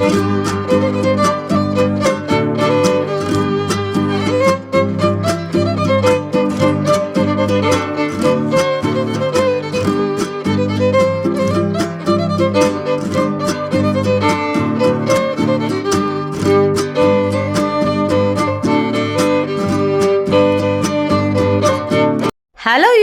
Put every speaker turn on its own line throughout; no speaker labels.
Hello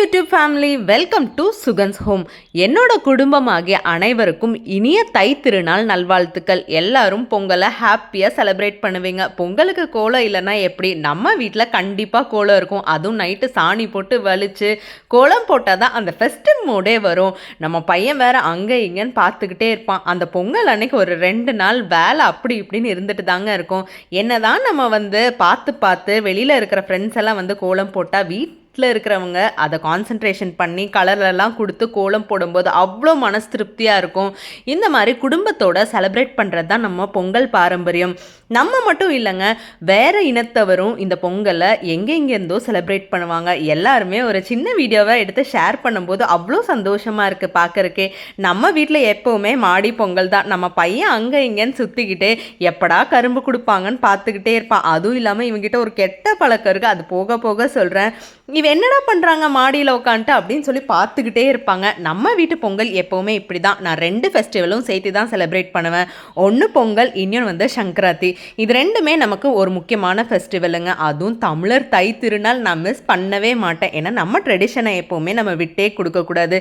YouTube family welcome to Sugan's home. என்னோட குடும்பமாகிய அனைவருக்கும் இனிய தை திருநாள் நல்வாழ்த்துக்கள். எல்லாரும் பொங்கலை ஹாப்பியாக செலிப்ரேட் பண்ணுவீங்க. பொங்கலுக்கு கோலம் இல்லைன்னா எப்படி? நம்ம வீட்டில் கண்டிப்பாக கோலம் இருக்கும். அதுவும் நைட்டு சாணி போட்டு வலிச்சு கோலம் போட்டால் தான் அந்த ஃபெஸ்டிவ் மூடே வரும். நம்ம பையன் வேற அங்கே இங்கேன்னு பார்த்துக்கிட்டே இருப்பான். அந்த பொங்கல் அன்னைக்கு ஒரு ரெண்டு நாள் வேலை அப்படி இப்படின்னு இருந்துட்டு தாங்க இருக்கும். என்னதான் நம்ம வந்து பார்த்து பார்த்து வெளியில் இருக்கிற ஃப்ரெண்ட்ஸ் எல்லாம் வந்து கோலம் போட்டால் வீட் வீட்டில் இருக்கிறவங்க அதை கான்சன்ட்ரேஷன் பண்ணி கலர்லலாம் கொடுத்து கோலம் போடும்போது அவ்வளோ மனசு திருப்தியாக இருக்கும். இந்த மாதிரி குடும்பத்தோட செலிப்ரேட் பண்ணுறது தான் நம்ம பொங்கல் பாரம்பரியம். நம்ம மட்டும் இல்லைங்க வேறு இனத்தவரும் இந்த பொங்கலை எங்கெங்கேருந்தோ செலிப்ரேட் பண்ணுவாங்க. எல்லாருமே ஒரு சின்ன வீடியோவை எடுத்து ஷேர் பண்ணும்போது அவ்வளோ சந்தோஷமாக இருக்குது பார்க்குறக்கே நம்ம வீட்டில் எப்போவுமே மாடி பொங்கல் தான். நம்ம பையன் அங்கே இங்கேன்னு சுற்றிக்கிட்டே எப்படா கரும்பு கொடுப்பாங்கன்னு பார்த்துக்கிட்டே இருப்பான். அதுவும் இல்லாமல் இவங்ககிட்ட ஒரு கெட்ட பழக்கம் இருக்குது அது போக போக சொல்கிறேன் இவ என்னடா பண்ணுறாங்க மாடியில் உட்காந்துட்டு அப்படின்னு சொல்லி பார்த்துக்கிட்டே இருப்பாங்க. நம்ம வீட்டு பொங்கல் எப்போவுமே இப்படி தான் நான் ரெண்டு ஃபெஸ்டிவலும் சேர்த்து தான் செலிப்ரேட் பண்ணுவேன். ஒன்று பொங்கல் இன்னொன்று வந்து சங்கராத்தி இது ரெண்டுமே நமக்கு ஒரு முக்கியமான ஃபெஸ்டிவலுங்க அதுவும் தமிழர் தை திருநாள் நான் மிஸ் பண்ணவே மாட்டேன். ஏன்னா நம்ம ட்ரெடிஷனை எப்போவுமே நம்ம விட்டே கொடுக்கக்கூடாது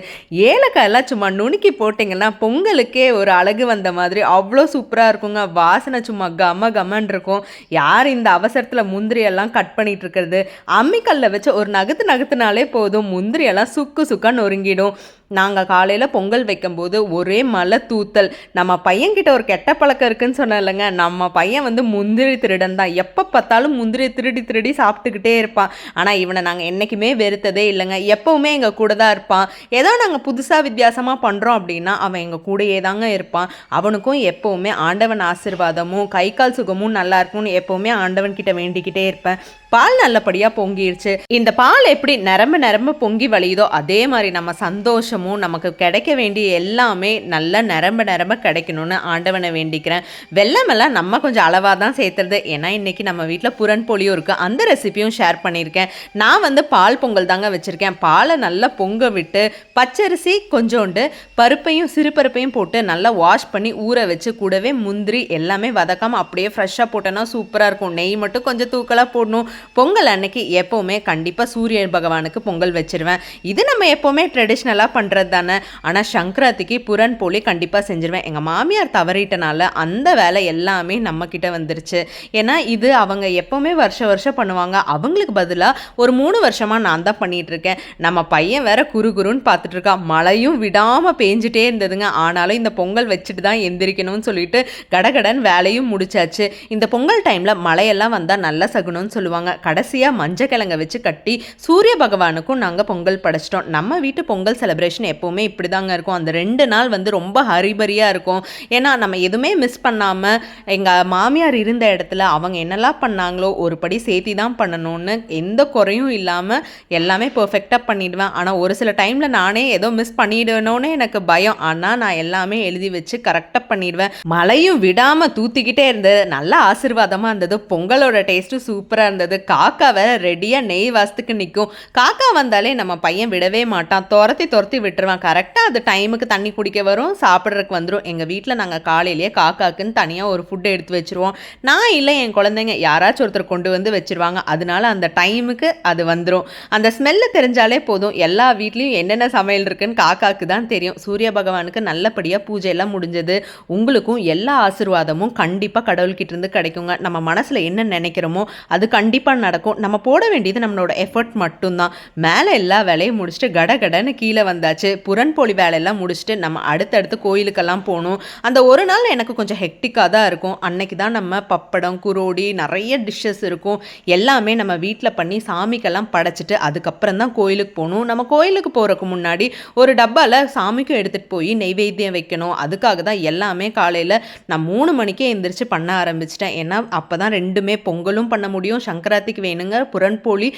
ஏலக்காயெல்லாம் சும்மா நுணுக்கி போட்டிங்கன்னா பொங்கலுக்கே ஒரு அழகு வந்த மாதிரி அவ்வளோ சூப்பராக இருக்குங்க. வாசனை சும்மா கம கமன் இருக்கும். யார் இந்த அவசரத்தில் முந்திரியெல்லாம் கட் பண்ணிகிட்டு இருக்கிறது? அம்மிக்கல்ல வச்சு ஒரு நகத்து நகத்துனாலே போதும். முந்திரியெல்லாம் சுக்கு சுக்கா நொறுங்கிடும். நாங்கள் காலையில் பொங்கல் வைக்கும்போது ஒரே மலை தூத்தல். நம்ம பையன்கிட்ட ஒரு கெட்ட பழக்கம் இருக்குன்னு சொன்னேன் இல்லைங்க. நம்ம பையன் வந்து முந்திரி திருடன் தான். எப்போ பார்த்தாலும் முந்திரி திருடி திருடி சாப்பிட்டுக்கிட்டே இருப்பான். ஆனால் இவனை நாங்கள் என்றைக்குமே வெறுத்ததே இல்லைங்க. எப்போவுமே எங்கள் கூட தான் இருப்பான். ஏதோ நாங்கள் புதுசாக வித்தியாசமாக பண்ணுறோம் அப்படின்னா அவன் எங்கள் கூடயே தாங்க இருப்பான். அவனுக்கும் எப்போவுமே ஆண்டவன் ஆசிர்வாதமும் கை கால் சுகமும் நல்லா இருக்கும்னு எப்போவுமே ஆண்டவன் கிட்ட வேண்டிக்கிட்டே இருப்பேன். பால் நல்லபடியாக பொங்கிடுச்சு இந்த பால் எப்படி நிரம்ப நிரம்ப பொங்கி வழியுதோ அதே மாதிரி நம்ம சந்தோஷம் சந்தோஷமும் நமக்கு கிடைக்க வேண்டிய எல்லாமே நல்லா நிரம்ப நிரம்ப கிடைக்கணும்னு ஆண்டவனை வேண்டிக்கிறேன். வெள்ளமெல்லாம் நம்ம கொஞ்சம் அளவாக தான் சேர்த்துறது. ஏன்னா இன்றைக்கி நம்ம வீட்டில் புரண் பொலியும் இருக்குது அந்த ரெசிபியும் ஷேர் பண்ணியிருக்கேன். நான் வந்து பால் பொங்கல் தாங்க வச்சுருக்கேன். பாலை நல்லா பொங்க விட்டு பச்சரிசி கொஞ்சோண்டு பருப்பையும் சிறு பருப்பையும் போட்டு நல்லா வாஷ் பண்ணி ஊற வச்சு கூடவே முந்திரி எல்லாமே வதக்காமல் அப்படியே ஃப்ரெஷ்ஷாக போட்டோன்னா சூப்பராக இருக்கும். நெய் மட்டும் கொஞ்சம் தூக்கலாக போடணும். பொங்கல் அன்னைக்கு எப்போவுமே கண்டிப்பாக சூரிய பகவானுக்கு பொங்கல் வச்சுருவேன். இது நம்ம எப்போவுமே ட்ரெடிஷ்னலாக பண்ணுறது தானே ஆனால் சங்கராத்திக்கு புறன் போலி கண்டிப்பாக செஞ்சுருவேன். எங்கள் மாமியார் தவறிட்டனால அந்த வேலை எல்லாமே நம்மக்கிட்ட வந்துருச்சு. ஏன்னா இது அவங்க எப்போவுமே வருஷம் வருஷம் பண்ணுவாங்க. அவங்களுக்கு பதிலாக ஒரு மூணு வருஷமாக நான் தான் பண்ணிகிட்டு இருக்கேன். நம்ம பையன் வேற குரு குருன்னு பார்த்துட்ருக்கான் மழையும் விடாமல் பேஞ்சிட்டே இருந்ததுங்க. ஆனாலும் இந்த பொங்கல் வச்சுட்டு தான் எந்திரிக்கணும்னு சொல்லிட்டு கடகடன் வேலையும் முடிச்சாச்சு. இந்த பொங்கல் டைமில் மழையெல்லாம் வந்தால் நல்ல சகுனம்னு சொல்லுவாங்க. கடைசியாக மஞ்சள் கிழங்க வச்சு கட்டி சூரிய பகவானுக்கும் நாங்கள் பொங்கல் படைச்சிட்டோம். நம்ம வீட்டு பொங்கல் செலிப்ரேஷன் எப்போவுமே இப்படி தாங்க இருக்கும். அந்த ரெண்டு நாள் வந்து ரொம்ப ஹரிபரியாக இருக்கும். ஏன்னா நம்ம எதுவுமே மிஸ் பண்ணாமல் எங்கள் மாமியார் இருந்த இடத்துல அவங்க என்னெல்லாம் பண்ணாங்களோ ஒரு படி சேர்த்தி தான் பண்ணணும்னு எந்த குறையும் இல்லாமல் எல்லாமே பர்ஃபெக்டாக பண்ணிடுவேன். ஆனால் ஒரு சில டைமில் நானே ஏதோ மிஸ் பண்ணிடணும்னு எனக்கு பயம். ஆனால் நான் எல்லாமே எழுதி வச்சு கரெக்டாக பண்ணிடுவேன். மழையும் விடாமல் தூத்திக்கிட்டே இருந்தது. நல்ல ஆசீர்வாதமாக இருந்தது. பொங்கலோட டேஸ்ட்டும் சூப்பராக இருந்தது. காக்கா வேற ரெடியாக நெய் வாசத்துக்கு நிற்கும் காக்கா வந்தாலே நம்ம பையன் விடவே மாட்டான். துரத்தி துரத்தி விட்டுருவான். கரெக்டாக அது டைமுக்கு தண்ணி குடிக்க வரும் சாப்பிட்றதுக்கு வந்துடும் எங்கள் வீட்டில் நாங்கள் காலையிலேயே காக்காக்குன்னு தனியாக ஒரு ஃபுட்டு எடுத்து வச்சுருவோம். நான் இல்லை என் குழந்தைங்க யாராச்சும் ஒருத்தர் கொண்டு வந்து வச்சுருவாங்க. அதனால அந்த டைமுக்கு அது வந்துடும் அந்த ஸ்மெல்லு தெரிஞ்சாலே போதும். எல்லா வீட்லேயும் என்னென்ன சமையல் இருக்குன்னு காக்காக்கு தான் தெரியும். சூரிய பகவானுக்கு நல்லபடியாக பூஜையெல்லாம் முடிஞ்சது. உங்களுக்கும் எல்லா ஆசீர்வாதமும் கண்டிப்பாக கடவுள்கிட்டேருந்து கிடைக்குங்க. நம்ம மனசில் என்ன நினைக்கிறோமோ அது கண்டிப்பாக நடக்கும். நம்ம போட வேண்டியது நம்மளோட எஃபர்ட் மட்டும்தான். மேலே எல்லா வேலையும் முடிச்சுட்டு கட கடன்னு கீழே வந்தாச்சு. புறன்பொழி வேலையெல்லாம் முடிச்சுட்டு நம்ம அடுத்தடுத்து கோயிலுக்கெல்லாம் போகணும். அந்த ஒரு நாள் எனக்கு கொஞ்சம் ஹெக்டிக்காக தான் இருக்கும். அன்னைக்கு தான் நம்ம பப்படம் குரோடி நிறைய டிஷ்ஷஸ் இருக்கும். எல்லாமே நம்ம வீட்டில் பண்ணி சாமிக்கெல்லாம் படைச்சிட்டு அதுக்கப்புறம் தான் கோயிலுக்கு போகணும். நம்ம கோயிலுக்கு போகிறதுக்கு முன்னாடி ஒரு டப்பாவில் சாமிக்கும் எடுத்துகிட்டு போய் நெய்வேத்தியம் வைக்கணும். அதுக்காக தான் எல்லாமே காலையில் நான் மூணு மணிக்கே எந்திரிச்சு பண்ண ஆரம்பிச்சிட்டேன். ஏன்னா அப்போ தான் ரெண்டுமே பொங்கலும் பண்ண முடியும். சங்கராத்திக்கு வேணுங்க புறன்போலி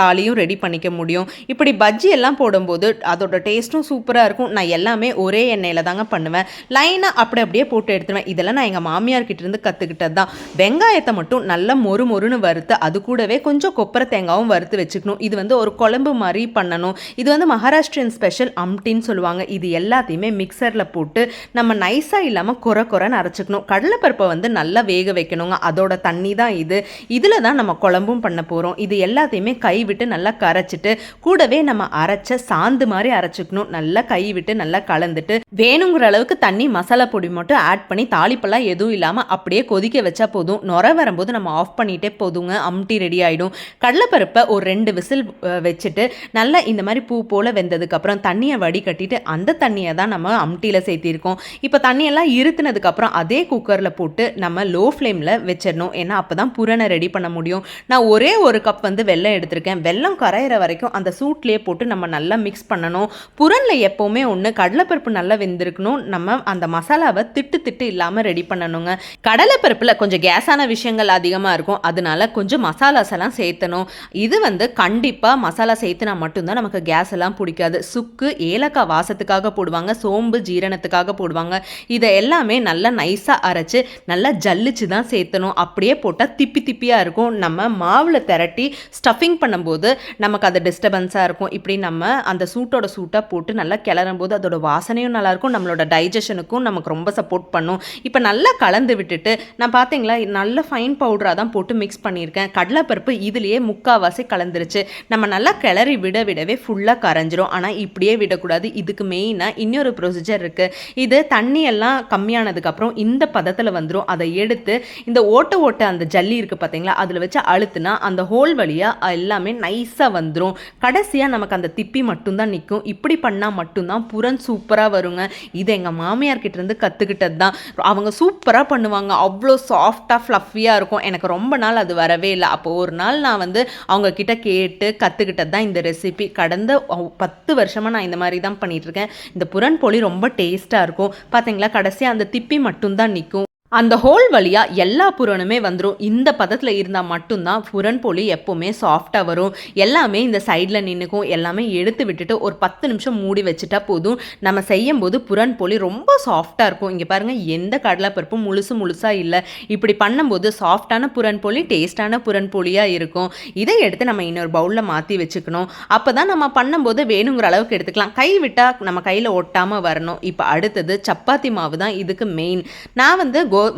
தாலியும் ரெடி பண்ணிக்க முடியும். இப்படி பஜ்ஜி எல்லாம் போடும்போது அதோட டேஸ்ட்டும் சூப்பராக இருக்கும். நான் எல்லாமே ஒரே எண்ணெயில் தாங்க பண்ணுவேன். லைனாக அப்படி அப்படியே போட்டு எடுத்துருவேன். இதெல்லாம் நான் எங்கள் மாமியார் இருந்து கற்றுக்கிட்டது தான் வெங்காயத்தை மட்டும் நல்லா மொறு மொறுன்னு வறுத்து அது கூடவே கொஞ்சம் கொப்பரை தேங்காவும் வறுத்து வச்சுக்கணும். இது வந்து ஒரு குழம்பு மாதிரி பண்ணணும். இது வந்து மகாராஷ்டிரியன் ஸ்பெஷல் அம்டின்னு சொல்லுவாங்க. இது எல்லாத்தையுமே மிக்சரில் போட்டு நம்ம நைஸாக இல்லாமல் குறை குறைன்னு அரைச்சிக்கணும். கடலைப்பருப்பை வந்து நல்லா வேக வைக்கணுங்க. அதோட தண்ணி தான் இது. இதில் தான் நம்ம குழம்பும் பண்ண போகிறோம் இது எல்லாத்தையுமே கைவிட்டு நல்லா கரைச்சிட்டு கூடவே நம்ம அரைச்ச சாந்து மாதிரி வச்சுக்கணும். நல்லா கை விட்டு நல்லா கலந்துட்டு வேணுங்கிற அளவுக்கு தண்ணி மசாலா பொடி மட்டும் ஆட் பண்ணி தாளிப்பெல்லாம் எதுவும் இல்லாமல் அப்படியே கொதிக்க வச்சா போதும். நுர வரும்போது நம்ம ஆஃப் பண்ணிட்டே போதுங்க. அம்டி ரெடி ஆகிடும் கடலைப்பருப்பை ஒரு ரெண்டு விசில் வச்சுட்டு நல்லா இந்த மாதிரி பூ போல் வெந்ததுக்கப்புறம் தண்ணியை வடிகட்டிட்டு அந்த தண்ணியை தான் நம்ம அம்டியில் சேர்த்திருக்கோம். இப்போ தண்ணியெல்லாம் இருத்துனதுக்கப்புறம் அதே குக்கரில் போட்டு நம்ம லோ ஃப்ளேமில் வச்சிடணும். ஏன்னா அப்போ தான் புறனை ரெடி பண்ண முடியும். நான் ஒரே ஒரு கப் வந்து வெள்ளம் எடுத்திருக்கேன். வெல்லம் கரையிற வரைக்கும் அந்த சூட்லேயே போட்டு நம்ம நல்லா மிக்ஸ் பண்ணணும். புரனில் எப்போவுமே ஒன்று கடலைப்பருப்பு நல்லா வெந்திருக்கணும். நம்ம அந்த மசாலாவை திட்டு திட்டு இல்லாமல் ரெடி பண்ணணுங்க. கடலைப்பருப்பில் கொஞ்சம் கேஸான விஷயங்கள் அதிகமாக இருக்கும். அதனால கொஞ்சம் மசாலாஸ் எல்லாம் சேர்த்தணும். இது வந்து கண்டிப்பாக மசாலா சேர்த்துனா மட்டும்தான் நமக்கு கேஸ் எல்லாம் பிடிக்காது. சுக்கு ஏலக்காய் வாசத்துக்காக போடுவாங்க. சோம்பு ஜீரணத்துக்காக போடுவாங்க. இதை எல்லாமே நல்லா நைஸாக அரைச்சி நல்லா ஜல்லிச்சு தான் சேர்த்தணும். அப்படியே போட்டால் திப்பி திப்பியாக இருக்கும். நம்ம மாவில் திரட்டி ஸ்டஃபிங் பண்ணும்போது நமக்கு அது டிஸ்டர்பன்ஸாக இருக்கும். இப்படி நம்ம அந்த சூட்டோட சூட் சூட்டாக போட்டு நல்லா கிளறும் போது அதோட வாசனையும் நல்லாயிருக்கும் நம்மளோட டைஜஷனுக்கும் நமக்கு ரொம்ப சப்போர்ட் பண்ணும். இப்போ நல்லா கலந்து விட்டுட்டு நான் பார்த்தீங்களா நல்ல ஃபைன் பவுடராக தான் போட்டு மிக்ஸ் பண்ணியிருக்கேன். கடலைப்பருப்பு இதுலேயே முக்கால்வாசி கலந்துருச்சு. நம்ம நல்லா கிளறி விட விடவே ஃபுல்லாக கரைஞ்சிரும். ஆனால் இப்படியே விடக்கூடாது. இதுக்கு மெயினாக இன்னொரு ப்ரொசீஜர் இருக்குது இது தண்ணி எல்லாம் கம்மியானதுக்கப்புறம் இந்த பதத்தில் வந்துடும் அதை எடுத்து இந்த ஓட்ட ஓட்ட அந்த ஜல்லி இருக்குது பார்த்தீங்களா அதில் வச்சு அழுத்துனா அந்த ஹோல் வழியாக எல்லாமே நைஸாக வந்துடும் கடைசியாக நமக்கு அந்த திப்பி மட்டும்தான் நிற்கும் இப்படி பண்ணால் மட்டும்தான் புறன் சூப்பராக வருங்க. இது எங்கள் மாமியார் கிட்டேருந்து கற்றுக்கிட்டது தான் அவங்க சூப்பராக பண்ணுவாங்க. அவ்வளோ சாஃப்டாக ஃப்ளஃபியாக இருக்கும். எனக்கு ரொம்ப நாள் அது வரவே இல்லை. அப்போ ஒரு நாள் நான் வந்து அவங்க கிட்ட கேட்டு கற்றுக்கிட்டது தான் இந்த ரெசிபி கடந்த பத்து வருஷமாக நான் இந்த மாதிரி தான் பண்ணிகிட்ருக்கேன் இந்த புறன் போலி ரொம்ப டேஸ்ட்டாக இருக்கும். பார்த்தீங்களா கடைசியாக அந்த திப்பி மட்டும்தான் நிற்கும் அந்த ஹோல் வழியாக எல்லா புறனுமே வந்துடும் இந்த பதத்தில் இருந்தால் மட்டும்தான் புறன் போலி எப்போவுமே சாஃப்டாக வரும். எல்லாமே இந்த சைடில் நின்றுக்கும் எல்லாமே எடுத்து விட்டுட்டு ஒரு பத்து நிமிஷம் மூடி வச்சுட்டா போதும். நம்ம செய்யும் போது போலி ரொம்ப சாஃப்டாக இருக்கும். இங்கே பாருங்கள் எந்த கடலைப்பருப்பும் முழுசு முழுசாக இல்லை. இப்படி பண்ணும்போது சாஃப்டான புறன் போலி டேஸ்டான புறன் போலியாக இருக்கும். இதை எடுத்து நம்ம இன்னொரு பவுலில் மாற்றி வச்சுக்கணும். அப்போ தான் நம்ம பண்ணும்போது வேணுங்கிற அளவுக்கு எடுத்துக்கலாம். கை விட்டால் நம்ம கையில் ஒட்டாமல் வரணும். இப்போ அடுத்தது சப்பாத்தி மாவு தான் இதுக்கு மெயின் நான் வந்து கோ கோ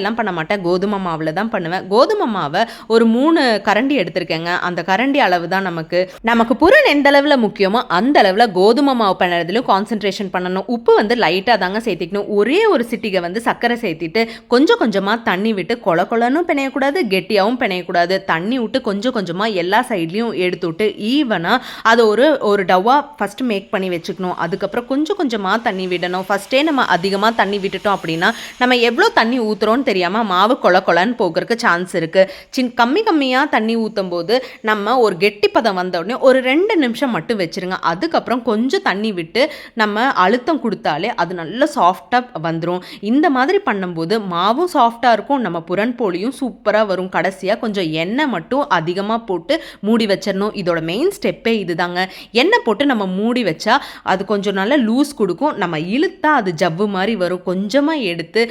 எல்லாம் பண்ண மாட்டேன். கோதுமை மாவில் தான் பண்ணுவேன். கோதுமை மாவை ஒரு மூணு கரண்டி எடுத்திருக்கேங்க. அந்த கரண்டி அளவு தான் நமக்கு. நமக்கு புறன் எந்த அளவில் முக்கியமோ அந்த அளவில் கோதுமை மாவு பண்ணுறதுலையும் கான்சென்ட்ரேஷன் பண்ணணும். உப்பு வந்து லைட்டாக தாங்க சேர்த்திக்கணும். ஒரே ஒரு சிட்டிகை வந்து சர்க்கரை சேர்த்திட்டு கொஞ்சம் கொஞ்சமாக தண்ணி விட்டு கொல கொலனும் பிணையக்கூடாது கெட்டியாகவும் பிணையக்கூடாது. தண்ணி விட்டு கொஞ்சம் கொஞ்சமாக எல்லா சைட்லேயும் எடுத்து விட்டு ஈவனாக அதை ஒரு ஒரு டவ்வாக ஃபஸ்ட்டு மேக் பண்ணி வச்சுக்கணும். அதுக்கப்புறம் கொஞ்சம் கொஞ்சமாக தண்ணி விடணும். ஃபஸ்ட்டே நம்ம அதிகமாக தண்ணி விட்டுட்டோம் அப்படின்னா நம்ம எவ்வளோ தண்ணி தண்ணி ஊற்றுறோன்னு தெரியாமல் மாவு கொல கொலன்னு போகிறதுக்கு சான்ஸ் இருக்குது சின் கம்மி கம்மியாக தண்ணி ஊற்றும் போது நம்ம ஒரு கெட்டி பதம் வந்த உடனே ஒரு ரெண்டு நிமிஷம் மட்டும் வச்சுருங்க. அதுக்கப்புறம் கொஞ்சம் தண்ணி விட்டு நம்ம அழுத்தம் கொடுத்தாலே அது நல்ல சாஃப்டாக வந்துடும் இந்த மாதிரி பண்ணும்போது மாவும் சாஃப்டாக இருக்கும். நம்ம புறன் போலியும் சூப்பராக வரும். கடைசியாக கொஞ்சம் எண்ணெய் மட்டும் அதிகமாக போட்டு மூடி வச்சிடணும் இதோட மெயின் ஸ்டெப்பே இதுதாங்க. எண்ணெய் போட்டு நம்ம மூடி வச்சா அது கொஞ்சம் நல்லா லூஸ் கொடுக்கும். நம்ம இழுத்தா அது ஜவ்வு மாதிரி வரும். கொஞ்சமாக எடுத்து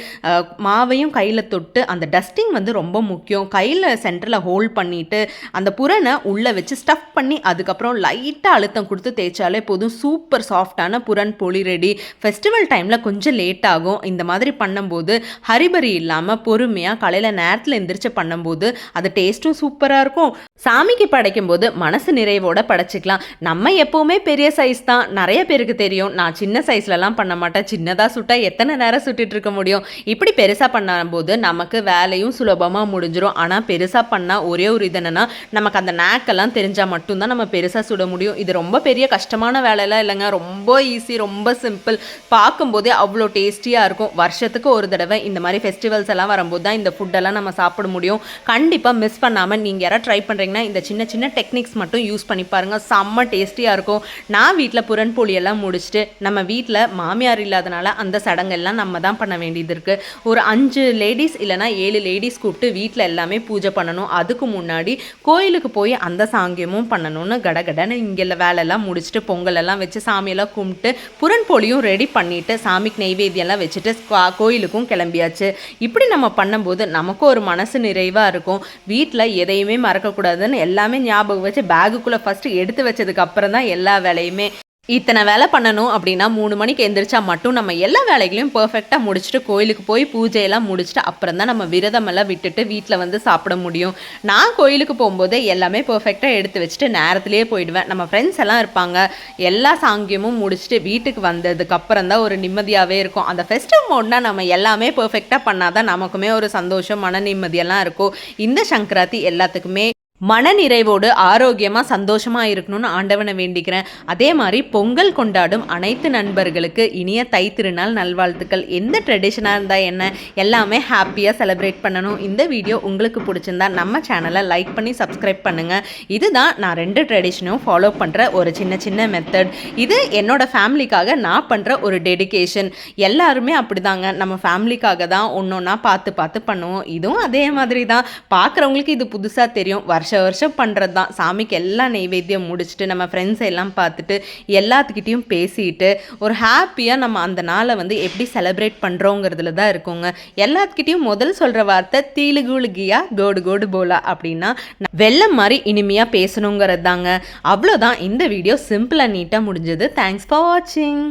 மாவையும் கையில் தொட்டு அந்த டஸ்டிங் வந்து ரொம்ப முக்கியம். கையில் சென்டரில் ஹோல்ட் பண்ணிவிட்டு அந்த புறனை உள்ளே வச்சு ஸ்டஃப் பண்ணி அதுக்கப்புறம் லைட்டாக அழுத்தம் கொடுத்து தேய்ச்சாலே போதும். சூப்பர் சாஃப்டான புறன் பொலி ரெடி ஃபெஸ்டிவல் டைமில் கொஞ்சம் லேட் ஆகும். இந்த மாதிரி பண்ணும்போது ஹரிபரி இல்லாமல் பொறுமையாக காலையில் நேரத்தில் எந்திரிச்சு பண்ணும்போது அது டேஸ்ட்டும் சூப்பராக இருக்கும். சாமிக்கு படைக்கும் போது மனசு நிறைவோட படைச்சிக்கலாம். நம்ம எப்போவுமே பெரிய சைஸ் தான். நிறைய பேருக்கு தெரியும். நான் சின்ன சைஸ்லலாம் பண்ண மாட்டேன். சின்னதாக சுட்டால் எத்தனை நேரம் சுட்டுட்டு இருக்க முடியும்? இப்படி பெருசாக பெருசாக பண்ணும்போது நமக்கு வேலையும் சுலபமாக முடிஞ்சிடும் ஆனால் பெருசாக பண்ணால் ஒரே ஒரு இது என்னென்னா நமக்கு அந்த நேக்கெல்லாம் தெரிஞ்சால் மட்டும்தான் நம்ம பெருசாக சுட முடியும். இது ரொம்ப பெரிய கஷ்டமான வேலையெல்லாம் இல்லைங்க. ரொம்ப ஈஸி ரொம்ப சிம்பிள் பார்க்கும்போதே அவ்வளோ டேஸ்டியாக இருக்கும். வருஷத்துக்கு ஒரு தடவை இந்த மாதிரி ஃபெஸ்டிவல்ஸ் எல்லாம் வரும்போது தான் இந்த ஃபுட்டெல்லாம் நம்ம சாப்பிட முடியும். கண்டிப்பாக மிஸ் பண்ணாமல் நீங்கள் யாராவது ட்ரை பண்ணுறீங்க பண்ணுறீங்கன்னா இந்த சின்ன சின்ன டெக்னிக்ஸ் மட்டும் யூஸ் பண்ணி பாருங்கள் செம்ம டேஸ்டியாக இருக்கும். நான் வீட்டில் புறன்போலி எல்லாம் முடிச்சுட்டு நம்ம வீட்டில் மாமியார் இல்லாதனால அந்த சடங்கெல்லாம் நம்ம தான் பண்ண வேண்டியது இருக்குது ஒரு அஞ்சு லேடிஸ் இல்லைனா ஏழு லேடிஸ் கூப்பிட்டு வீட்டில் எல்லாமே பூஜை பண்ணணும். அதுக்கு முன்னாடி கோயிலுக்கு போய் அந்த சாங்கியமும் பண்ணணும்னு கடகடன்னு இங்கே வேலையெல்லாம் முடிச்சுட்டு பொங்கல் எல்லாம் வச்சு சாமியெல்லாம் கும்பிட்டு புறன்போலியும் ரெடி பண்ணிவிட்டு சாமிக்கு நெய்வேத்தியெல்லாம் வச்சுட்டு கோயிலுக்கும் கிளம்பியாச்சு. இப்படி நம்ம பண்ணும்போது நமக்கும் ஒரு மனசு நிறைவாக இருக்கும். வீட்டில் எதையுமே மறக்கக்கூடாது. மறக்கக்கூடாதுன்னு எல்லாமே ஞாபகம் வச்சு பேகுக்குள்ளே ஃபஸ்ட்டு எடுத்து வச்சதுக்கு அப்புறம் தான் எல்லா வேலையுமே. இத்தனை வேலை பண்ணணும் அப்படின்னா மூணு மணிக்கு எந்திரிச்சா மட்டும் நம்ம எல்லா வேலைகளையும் பர்ஃபெக்டாக முடிச்சுட்டு கோயிலுக்கு போய் பூஜையெல்லாம் முடிச்சுட்டு அப்புறம் தான் நம்ம விரதமெல்லாம் விட்டுட்டு வீட்டில் வந்து சாப்பிட முடியும். நான் கோயிலுக்கு போகும்போது எல்லாமே பர்ஃபெக்டாக எடுத்து வச்சுட்டு நேரத்துலேயே போயிடுவேன். நம்ம ஃப்ரெண்ட்ஸ் எல்லாம் இருப்பாங்க. எல்லா சாங்கியமும் முடிச்சுட்டு வீட்டுக்கு வந்ததுக்கு அப்புறம் தான் ஒரு நிம்மதியாகவே இருக்கும். அந்த ஃபெஸ்டிவ் மோட்னா நம்ம எல்லாமே பர்ஃபெக்டாக பண்ணாதான் நமக்குமே ஒரு சந்தோஷம் மன நிம்மதியெல்லாம் இருக்கும். இந்த சங்கராத்தி எல்லாத்துக்குமே மனநிறைவோடு ஆரோக்கியமாக சந்தோஷமாக இருக்கணும்னு ஆண்டவனை வேண்டிக்கிறேன். அதே மாதிரி பொங்கல் கொண்டாடும் அனைத்து நண்பர்களுக்கு இனிய தை திருநாள் நல்வாழ்த்துக்கள். எந்த ட்ரெடிஷனாக இருந்தால் என்ன எல்லாமே ஹாப்பியாக செலிப்ரேட் பண்ணணும். இந்த வீடியோ உங்களுக்கு பிடிச்சிருந்தா நம்ம சேனலை லைக் பண்ணி சப்ஸ்கிரைப் பண்ணுங்கள் இதுதான் நான் ரெண்டு ட்ரெடிஷனையும் ஃபாலோ பண்ணுற ஒரு சின்ன சின்ன மெத்தட் இது என்னோட ஃபேமிலிக்காக நான் பண்ணுற ஒரு டெடிகேஷன் எல்லாருமே அப்படிதாங்க. நம்ம ஃபேமிலிக்காக தான் ஒன்று ஒன்றா பார்த்து பார்த்து பண்ணுவோம். இதுவும் அதே மாதிரி தான் பார்க்குறவங்களுக்கு இது புதுசாக தெரியும். வருஷ வருஷம் பண்ணுறது தான் சாமிக்கு எல்லா நெய்வேத்தியம் முடிச்சுட்டு நம்ம ஃப்ரெண்ட்ஸ் எல்லாம் பார்த்துட்டு எல்லாத்துக்கிட்டேயும் பேசிட்டு ஒரு ஹாப்பியாக நம்ம அந்த நாளை வந்து எப்படி செலிப்ரேட் பண்ணுறோங்கிறதுல தான் இருக்குங்க. எல்லாத்துக்கிட்டேயும் முதல் சொல்கிற வார்த்தை தீலுகுலுகியா கோடு கோடு போலா அப்படின்னா வெள்ளம் மாதிரி இனிமையாக பேசணுங்கிறது தாங்க அவ்வளோதான் இந்த வீடியோ சிம்பிளாக நீட்டாக முடிஞ்சது. தேங்க்ஸ் ஃபார் வாட்சிங்